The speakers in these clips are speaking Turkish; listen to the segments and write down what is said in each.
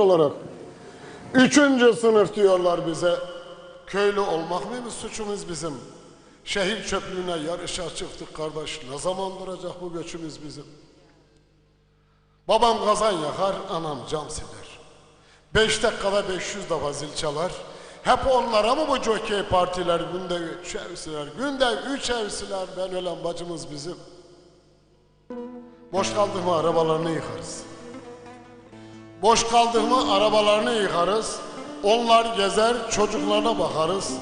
olarak üçüncü sınıf diyorlar bize. Köylü olmak mıymış suçumuz bizim? Şehir çöplüğüne yarışa çıktık kardeş. Ne zaman duracak bu göçümüz bizim? Babam kazan yakar, anam cam siler. Beş dakikada 500 defa zil çalar. Hep onlara mı bu jockey partiler günde üç evsiler, günde üç evsiler ben ölen bacımız bizim. Boş kaldı mı arabalarını yıkarız. Boş kaldı mı arabalarını yıkarız. Onlar gezer, çocuklarına bakarız.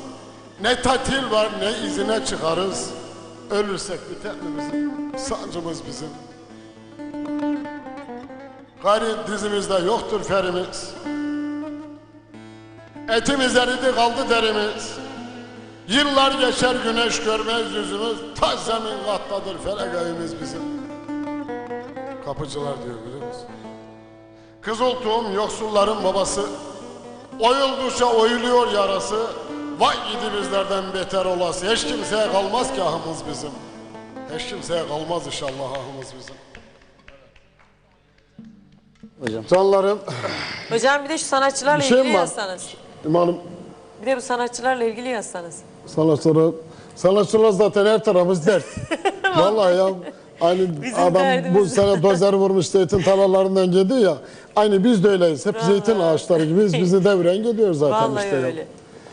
Ne tatil var ne izine çıkarız. Ölürsek biter mi bizim? Sancımız bizim. Gari dizimizde yoktur ferimiz. Etimiz eridi kaldı derimiz. Yıllar geçer güneş görmez yüzümüz. Taş zemin kattadır felek evimiz bizim. Kapıcılar diyor biliyor musun? Kızıltuğum yoksulların babası. Oyuldukça oyuluyor yarası. Vay gidi bizlerden beter olası. Hiç kimseye kalmaz ki ahımız bizim. Hiç kimseye kalmaz inşallah ahımız bizim. Hocam. Canlarım, Hocam bir de şu sanatçılarla şey ilgili yazsanız. imanım Bir de bu sanatçılarla ilgili yazsanız. sanatçılar, sanatçılar zaten her tarafımız dert. Vallahi ya. Aynı Bizim adam bu derdimiz. sene dozer vurmuş zeytin tarlalarından gidiyor ya. Aynı biz de öyleyiz. Hep zeytin ağaçları gibiyiz. Bizi devren gidiyor zaten Vallahi işte. öyle.